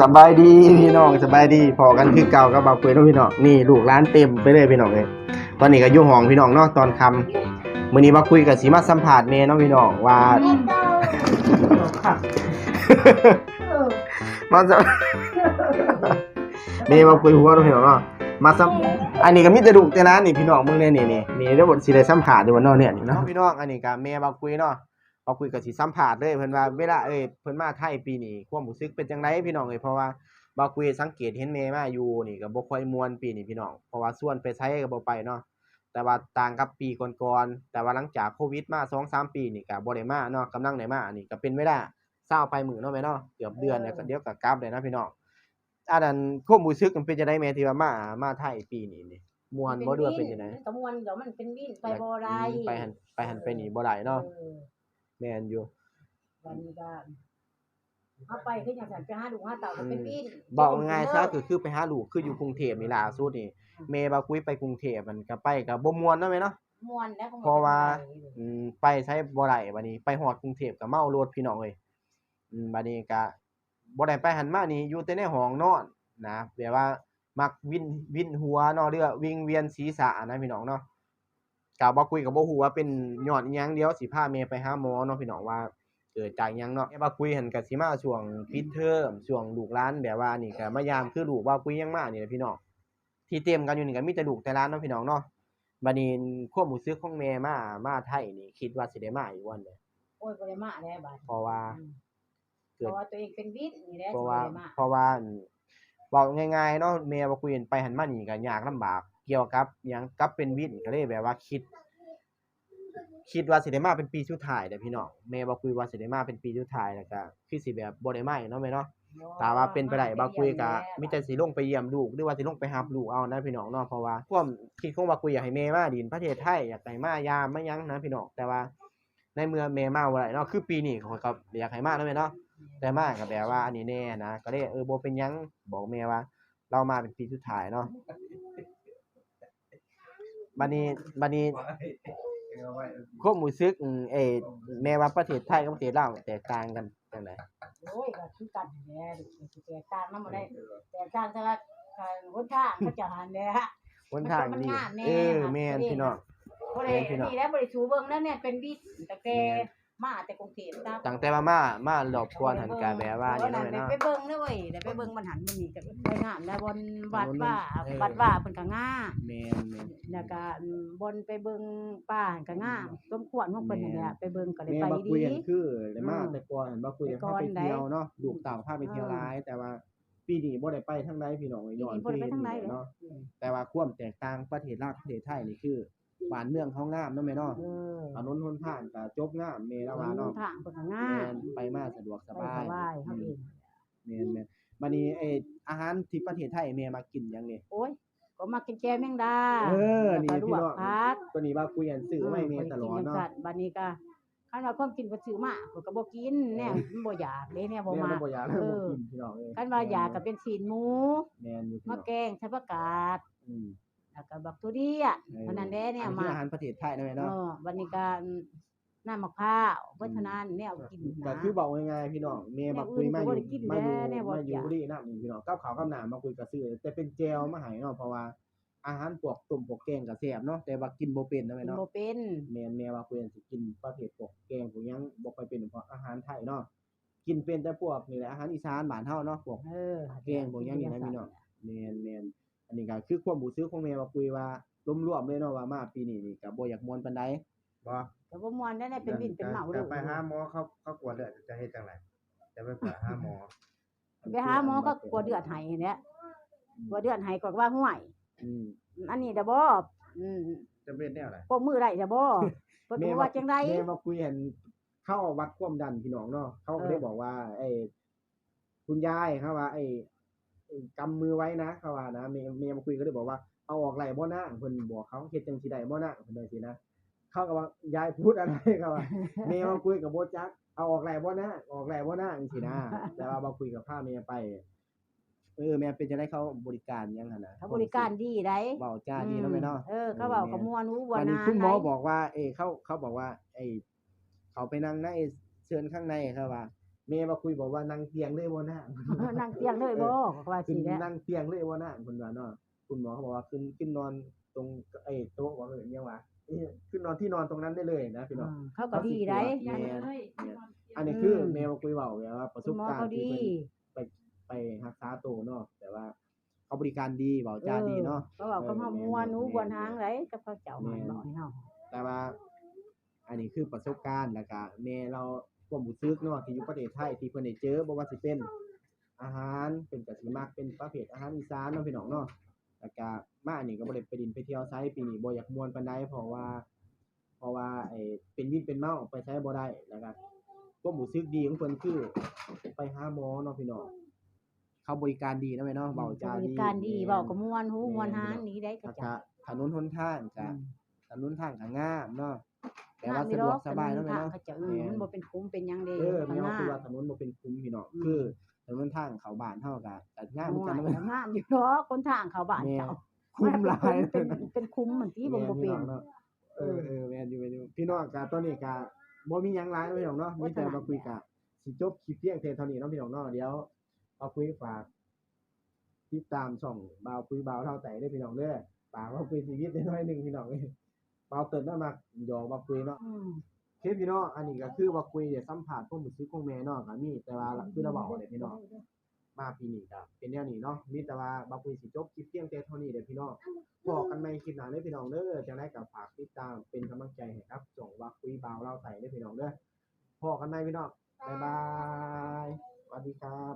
สบายดีพี่น้องสบายดีพอกันคือเก่ากับเบาเปื่อยเนาะพี่น้องนี่ลูกร้านเต็มไปเลยพี่น้องเลยตอนนี้ก็อยู่ห้องพี่น้องเนาะตอนค่ำมื้อนี้มาคุยกับสีมาสัมภาษณ์แม่เนาะพี่น้องว่ามาสัมแม่มาคุยหัวเนาะพี่น้องเนาะมาสัมอันนี้ก็มีแต่ลูกแต่ร้านนี่พี่น้องมึงเนี่ยนี่นี่นี่เดี๋ยวบทสิได้สัมภาษณ์อยู่วันเนาะเนี่ยนี่เนาะพี่น้องอันนี้ก็แม่มาคุยเนาะ มาคุยกับสิสัมภาษณ์เลยเพิ่นว่าเวลาเอ้ยเพิ่นมาไทยปีนี้ความรู้สึกเป็นจังไดพี่น้องเอ้ยเพราะว่าบาคุยสังเกตเห็นแม่มาอยู่นี่ก็บ่ค่อยม่วนปีนี้พี่น้องเพราะว่าส่วนไปใช้ก็บ่ไปเนาะแต่ว่าต่างกับปีก่อนๆแต่ว่าหลังจากโควิดมา2-3ปีนี่ก็บ่ได้มาเนาะกำลังได้มานี่ก็เป็นเวลาเศร้าไปมื้อเนาะแม่เนาะเกือบเดือนเนี่ยก็เดี๋ยวก็กลับเลยนะพี่น้องอันนั้นความรู้สึกมันเป็นจังไดแม่ที่ว่ามามาไทยปีนี้นี่ม่วนบ่เดือเป็นจังไดมันก็ม่วนเดี๋ยวมันเป็นวินไปบ่ได้อืมไปหันไปหันไปนี่บ่ได้เนาะออ แม่นอยู่วันนี้ก็เอาไปคืออย่างฉันไปหาดูหาเต่าก็เป็นวินบอกง่ายๆซะคือคือไปหาลูกคืออยู่กรุงเทพนี่ล่าสุดนี่แม่บาคุยไปกรุงเทพมันก็ไปก็บ่ม่วนเนาะแม่เนาะม่วนแล้วก็บ่เพราะว่าเป็นไรอืมไปใช้บ่ได้บัดนี้ ไปฮอดกรุงเทพก็เมารถพี่น้องเอ้ยอืมบัดนี้ก็บ่ได้ไปหันมานี่อยู่แต่ในห้องนอนนะแบบว่ามักวินวินหัวเนาะเรือวิงเวียนศีรษะนะพี่น้องเนาะ ก็บ่คุยกับบ่ฮู้ว่าเป็นยอดอิหยังเดียวสิพาแม่ไปหาหมอเนาะพี่น้องว่าเกิดจากอิหยังเนาะแม่บ่คุยหันก็สิมาช่วงปิดเทอมช่วงลูกหลานแบบว่านี่ก็มายามคือลูกว่าคุยยังมานี่แหละพี่น้องที่เต็มกันอยู่นี่ก็มีแต่ลูกแต่หลานเนาะพี่น้องเนาะบัดนี้ความรู้สึกของแม่มามาไทยนี่คิดว่าสิได้มาอยู่วันใดโอ้ยบ่ได้มาแล้วบัดเพราะว่าอืมเพเกิดราะว่าตัวเองเป็นวินนี่แหละเพราะสิบ่ว่าได้มาเพราะว่าอั่นเว้าง่ายๆเนาะแม่บ่คุยกันไปหันมานี่ก็ยากลำบากเกี่ยวกับยังกับเป็นวินก็เลยแบบว่าคิด คิดว่าสิได้มาเป็นปีสุดท้ายเด้อพี่น้องแม่บ่คุยว่าสิได้มาเป็นปีสุดท้ายแล้วก็คือสิแบบบ่ได้มาอีกเนาะแม่เนาะแต่ว่าเป็นไปได้บ่คุยก็มีแต่สิลงไปเยี่ยมลูกหรือว่าสิลงไปรับลูกเอานะพี่น้องเนาะเพราะว่าความคิดของบ่คุยอยากให้แม่มาดินประเทศไทยอยากให้มายามมาหยังนะพี่น้องแต่ว่าในเมื่อแม่มาบ่ได้เนาะคือปีนี้เข้อยก็อยากให้มาเนาะแม่เนาะแต่มาก็แบบว่าอันนี้แน่นะก็เลยเออบ่เป็นหยังบอกแม่ว่า เรามาเป็นปีสุดท้ายเนาะ บัดนี้บัดนี้ความรู้สึกอืมเอ้แม่ว่าประเทศไทยกับประเทศลาวแตกต่างกันจังไดโอ้ยก็คือกันแหละสิแตกต่างนำบ่ได้แตกต่างแต่ว่าการหนทางเขาจะหันแหละ หนทางมันดีงามแน่เออแม่นพี่น้อง บ่ได้นี่แหล้วบ่ได้ชูเบิ่งแล้วเนี่ยเป็นวินตั้งแต่ มาแต่กรุงเทพตามตั้งแต่ว่ามามารอบก่อนหันก็แบบว่านี่เนาะแม่เนาะไปเบิ่งเด้อเว้ยเดี๋ยวไปเบิ่งมันหันมันนี่ก็ไปงามได้บนวัดว่าเออ วัดว่าเพิ่นก็งามแม่นแม่น แล้วก็อืมบนไปเบิ่งป่าหันก็งามสมควรของเพิ่นนั่นแหละไปเบิ่งก็ได้แม่ไปบ่ดีคุยกันคือได้มาอืมแต่ก่อนหันบ่คุยกันแต่ก่พาอนไปเที่ยวได้เนาะลูกเต่าพาไปเที่ยวเออหลาย แต่ว่าปีนี้บ่ได้ไปทางใดพี่น้องย้อนปีนี้บ่ได้ไปทางใดเนาะเลยแต่ว่าความแตกต่างประเทศลาวกับประเทศไทยนี่คือ บ้านเมืองเขางามเนาะแม่เนาะเออถนนหนทางก็จบงามแม่ละว่าเนาะทางเพิ่นก็งาแม่มนไปมาสะดวกสไปบายสบายเฮาเองแม่นแม่นบัดนี้เอออาหารที่ประเทศไทยแม่มากินหยังนี่ โอ้ยก็มากินแกงแมงดาเออนี่แล้วก็ลพี่วน้กอง ผัก ตัวนี้ว่าคุยกันซื้อไว้แม่ตลอดเนาะข้อยกิจังซั่บัดนี้ก็คันว่าความกินบ่ซื้อมาข้อยก็บ่กินแนวมันบ่อยากเด้แนวบ่แม่มาบ่อยากให้เอบ่อกินพี่น้องเอ้ยคันว่าอยากก็เป็นศีลหมูแม่นอยู่พี่มะน้องแกงใช้ผักกาดอืม แล้วก็บักตัวเดียเออเท่านั้นแหละเนี่ยอัมาคืออาหารประเทศไทยนะแม่เอเนาะอวันนี้ก็น้ำมะพร้าวเพิ่นเท่านั้นแนวกินก็นะคือบอกง่ายๆพี่น้องแม่มาคุยมาอแนวอื่ยู่นก็บ่ได้กินมาอยู่แล้วแนวบ่มาอยู่อยากบุรีรัมย์นี่พี่น้องกับข้าวกับน้ำมาคุยก็ซื้อแต่เป็นแจวมาให้เนาะเพราะว่าอาหารพวกต้มพวกแกงก็แซ่บเนาะแต่ว่ากินบ่เป็นนะกิแม่นเนาะ บ่เป็น แม่นแม่ว่าเพิ่นสิกินประเภทพวกแกงพวกหยังบ่ค่อยเป็นเพราะอาหารไทยเนาะกินเป็นแต่พวกนี่แหละอาหารอีสานบ้านเฮาเนาะพวก เออแกงบ่อย่างนี้นะพี่น้อง แม่นแม่น อันนี้ก็คือความรู้สึกของแม่ว่าคุยว่ารวมๆเลยเนาะว่ามาปีนี้นี่ก็บ่อยากม่วนปานใดบ่ก็บ่ม่วนได้เป็นวินเป็นเหมาจะเด้อไปหาหมอเขาเขากวดเลือดจะเฮ็ดจังไดจะไปปวดหาหมอไปหาหมอก็กลัวเดือดให้เนี่ยกลัวเดือดให้ก็ว่าห่วยอืมอันนี้เด้อบ่อืมจะเป็นแนวไหนพวกมือได้เด้อบ่เพิ่นบอกว่าจังได๋แม่มาคุยเห็นเข้าวัดความดันพี่น้องเนาะเขาก็เออได้บอกว่าไอ้คุณยายเขาว่าไอ้ไอ้ กำมือไว้นะเขาว่านะแม่แม่มาคุยก็เลยบอกว่าเอาออกไหลบ่นางเพิ่นบอกเขาเฮ็ดจังสิได้บ่นางเพิ่นว่าสินะเขาก็ว่ายายพูดอะไรเขาว่าแม่มาคุยกับบ่จักเอาออกไหลบ่นางออกไหลบ่นางจังซี่นะแต่ว่ามาคุยกับพาแม่ไปเออแม่เป็นจะได้เขาบริการยังหั่นน่ะเขาบริการดีได้เว้าจ้าดีเนาะแม่เนาะเออเขาเว้าก็ม่วนหูบ่วันนี้นานคุณหมอได้บอกว่า เอยเขาเขาบอกว่า ไอเขาไปนั่งในเชิญข้างในเขาว่า แม่มาคุยบอกว่านั่งเตียงเลยบ่นะนั่งเตียงเลยบ่ก็ว่าขึ้สินแหล้วนั่งเตียงเลยบ่นะเพิ่นว่าเนาะคุณหมอเขาบอกว่าขึ้นขึ้นนอนตรงไอ้โต๊ะว่าเอิ้นหยังวะเอ้ยขึ้นนอนที่นอนตรงนั้นได้เลยนะพี่น้องเขาก็ดีได้แม่นอันนี้คือแม่มาคุยเว้าแบบว่าประสคุณบหมอการเขาณ์ที่ดี เพิ่น ไปรักษาตัวเนาะแต่ว่าเขาบริการดีเว้าจาดีเนาะ เขาบอกเขาเฮาม่วนหนูบวนหางไดกับเขาเจ้ามาบอกให้เฮาแต่ว่า อันนี้คือประสบการณ์แล้วก็แม่เรา ความรู้สึกเนาะที่อยู่ประเทศไทยที่เพิ่นได้เจอบ่ว่าสิเป็นอาหารเป็นก็สิมักเป็นประเภทอาหารอีสานเนาะพี่น้องเนาะแล้วก็มาอันนี้ก็บ่ได้ไปดินไปเที่ยวไสปีนี้บ่อยากม่วนปานใดเพราะว่า เพราะว่าไอ้เป็นวินเป็นเมาไปใช้บ่ได้แล้วก็ความรู้สึกดีของเพิ่นคือไปหาหมอเนาะพี่น้องเขาบริการดีนะแม่เนาะเว้าจาบดีริการดีเว้าก็ม่วนหูม่วนหางดีได้แล้ก็วก็จ้ะถนนหนทางก็ถนนทางก็งามเนาะ แต่งาว่ามมีสะดรวอกสบายเนาะแม่ทางเนาะ เขาจะเออมันบ่เป็นคุ้มเป็นหยังเด้เออข้าแม่งหว่าน้าคือว่าถนนบ่เป็นคุ้มพี่น้องอืม คือถนนทางเขาบ้านเฮาก็ก็งามเหมือนกันโอ้เนาะยแม่งามอยู่เนาะคนทางเขาบ้านแม่เจ้าคุ้มหลายเป็นเป็นคุ้มเหมือนที่บ่บ่เป็น เนาะเออเออแม่นอยู่แม่นอยู่พี่น้องก็ตอนนี้ก็บ่มีหยังหลายเนาะพี่น้องเนาะมีแต่มาคุยกันสิจบคลิปเพียงแค่เท่านี้เนาะพี่น้องเนาะเดี๋ยวเอาคุยฝากติดตามช่องบ่าวคุยบ่าวเท่าใจเด้อพี่น้องเด้อฝากว่าคุยชีวิตได้น้อยหนึงพี่น้องเอ้ย บ่าวเติบมามักหยอกมาคุยเนาะอืมเคสพี่น้องอันนี้ก็คือว่าคุยเดี๋ยวสัมผัสความรู้สึกของแม่เนาะก็มีแต่ว่าหลักคือเราบอกเลยพี่น้องมาปีนี้ก็เป็นแนวนี้เนาะมีแต่ว่าบ่คุยสิจบคลิปเพียงแต่เท่านี้เด้อพี่น้องบอกกันใหม่คลิปหน้าเด้อพี่น้องเด้อจังได๋ก็ฝากติดตามเป็นกำลังใจให้ครับส่งว่าคุยบ่าวเราใส่เด้อพี่น้องเด้อพอกันใหม่พี่น้องบ๊ายบายสวัสดีครับ